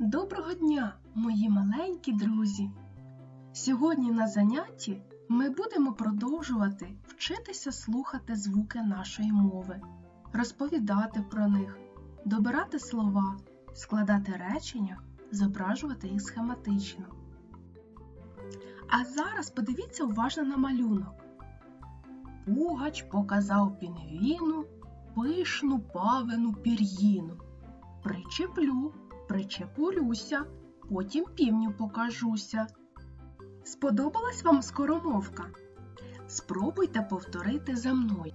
Доброго дня, мої маленькі друзі! Сьогодні на занятті ми будемо продовжувати вчитися слухати звуки нашої мови, розповідати про них, добирати слова, складати речення, зображувати їх схематично. А зараз подивіться уважно на малюнок. Пугач показав пінгвіну пишну павину пір'їну. Причеплю, причепурюся, потім півню покажуся. Сподобалась вам скоромовка? Спробуйте повторити за мною.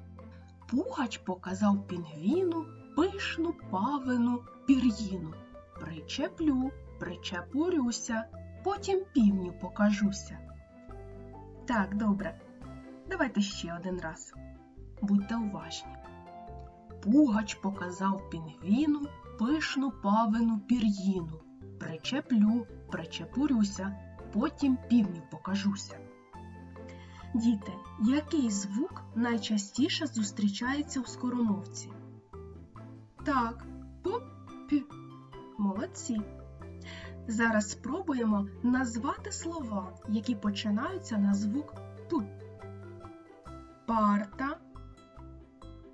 Пугач показав пінгвіну пишну павину пір'їну. Причеплю, причепурюся, потім півню покажуся. Так, добре. Давайте ще один раз. Будьте уважні. Пугач показав пінгвіну пишну павину пір'їну. Причеплю, причепурюся, потім півню покажуся. Діти, який звук найчастіше зустрічається у скоромовці? Так, п-пі. Молодці. Зараз спробуємо назвати слова, які починаються на звук П. Парта,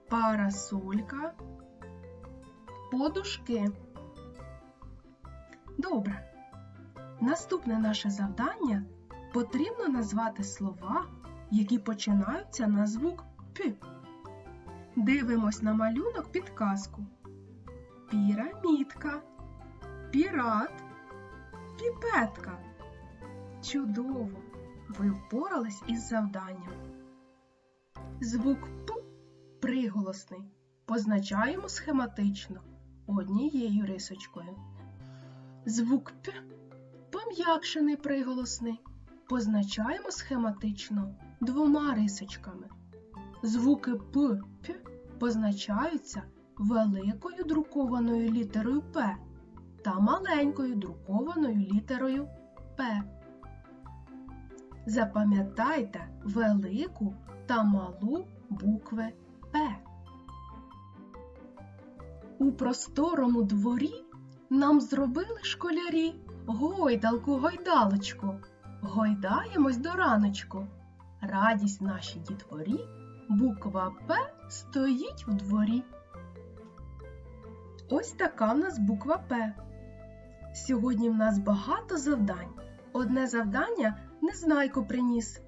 парасолька, подушки. Добре. Наступне наше завдання потрібно назвати слова, які починаються на звук П. Дивимось на малюнок підказку. Пірамідка, пірат, піпетка. Чудово! Ви впорались із завданням. Звук П приголосний. Позначаємо схематично однією рисочкою. Звук П пом'якшений приголосний. Позначаємо схематично двома рисочками. Звуки П, П позначаються великою друкованою літерою П та маленькою друкованою літерою П. Запам'ятайте велику та малу букви У просторому дворі нам зробили школярі гойдалку гойдалочку. Гойдаємось до раночку. Радість нашій дітворі, буква П стоїть в дворі. Ось така в нас буква П. Сьогодні в нас багато завдань. Одне завдання Незнайко приніс.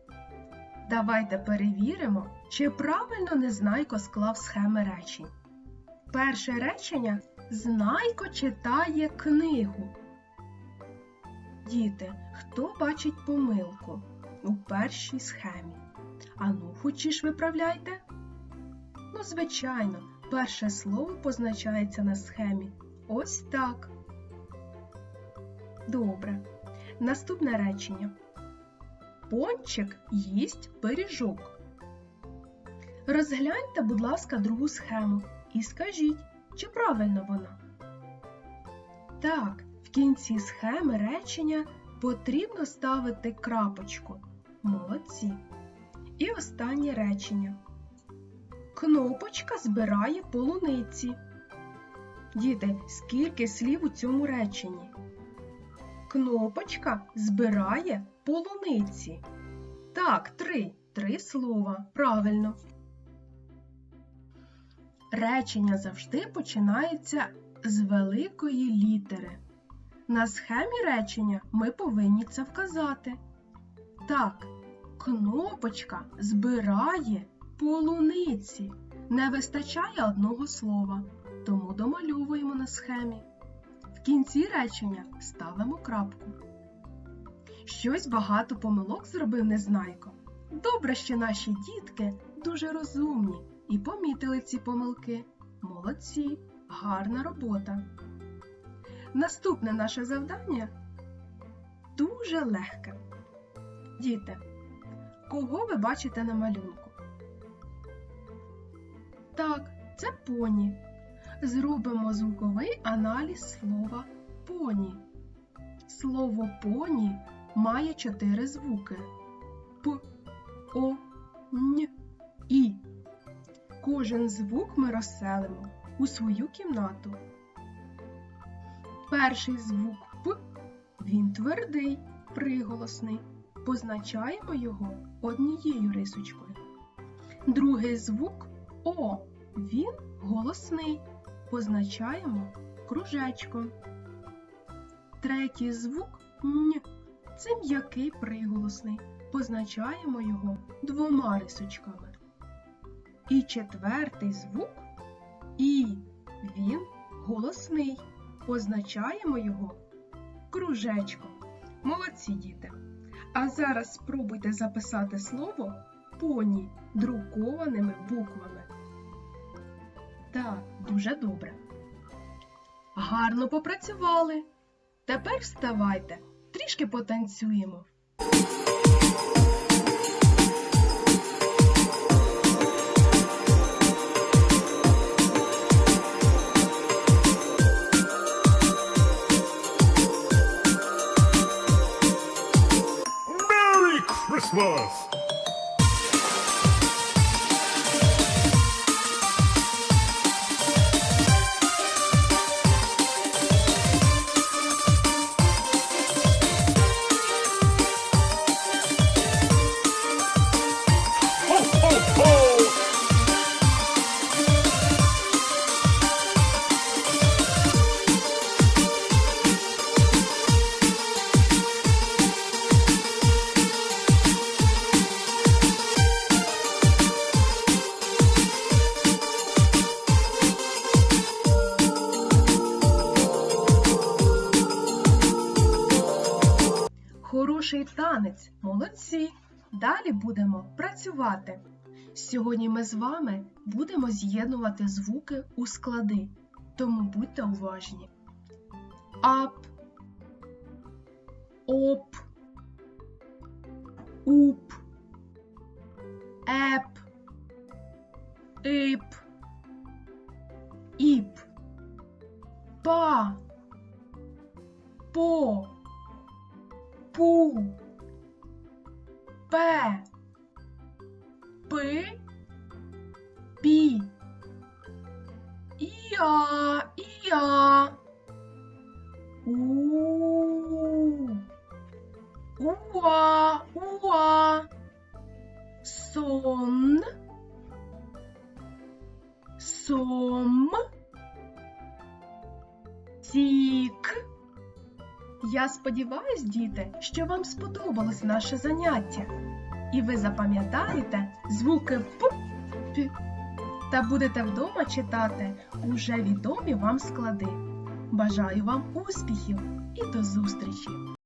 Давайте перевіримо, чи правильно Незнайко склав схеми речень. Перше речення Знайко читає книгу. Діти, хто бачить помилку у першій схемі? Ану, хочеш виправляйте? Ну, звичайно, перше слово позначається на схемі. Ось так. Добре. Наступне речення. Пончик їсть пиріжок. Розгляньте, будь ласка, другу схему і скажіть, чи правильно вона? Так, в кінці схеми речення потрібно ставити крапочку. Молодці. І останнє речення. Кнопочка збирає полуниці. Діти, скільки слів у цьому реченні? Кнопочка збирає полуниці. Так, три. Три слова. Правильно. Речення завжди починається з великої літери. На схемі речення ми повинні це вказати. Так, кнопочка збирає полуниці. Не вистачає одного слова, тому домальовуємо на схемі. В кінці речення ставимо крапку. Щось багато помилок зробив Незнайко. Добре, що наші дітки дуже розумні і помітили ці помилки. Молодці, гарна робота. Наступне наше завдання дуже легке. Діти, кого ви бачите на малюнку? Так, це поні. Зробимо звуковий аналіз слова поні. Слово поні має чотири звуки П, О, Н, І. Кожен звук ми розселимо у свою кімнату. Перший звук П Він твердий, приголосний. Позначаємо його однією рисочкою. Другий звук О. Він голосний. Позначаємо кружечком. Третій звук Н. Це м'який приголосний. Позначаємо його двома рисочками. І четвертий звук І. Він голосний. Позначаємо його кружечком. Молодці діти! А зараз спробуйте записати слово поні друкованими буквами. Так, дуже добре. Гарно попрацювали. Тепер вставайте, трішки потанцюємо. Christmas! Хороший танець, молодці! Далі будемо працювати. Сьогодні ми з вами будемо з'єднувати звуки у склади, тому будьте уважні. Ап, пу, пе, пи, пі, іа, іа, у, уа, уа, сон, сом, сік. Я сподіваюсь, діти, що вам сподобалось наше заняття, і ви запам'ятаєте звуки П, та будете вдома читати уже відомі вам склади. Бажаю вам успіхів і до зустрічі!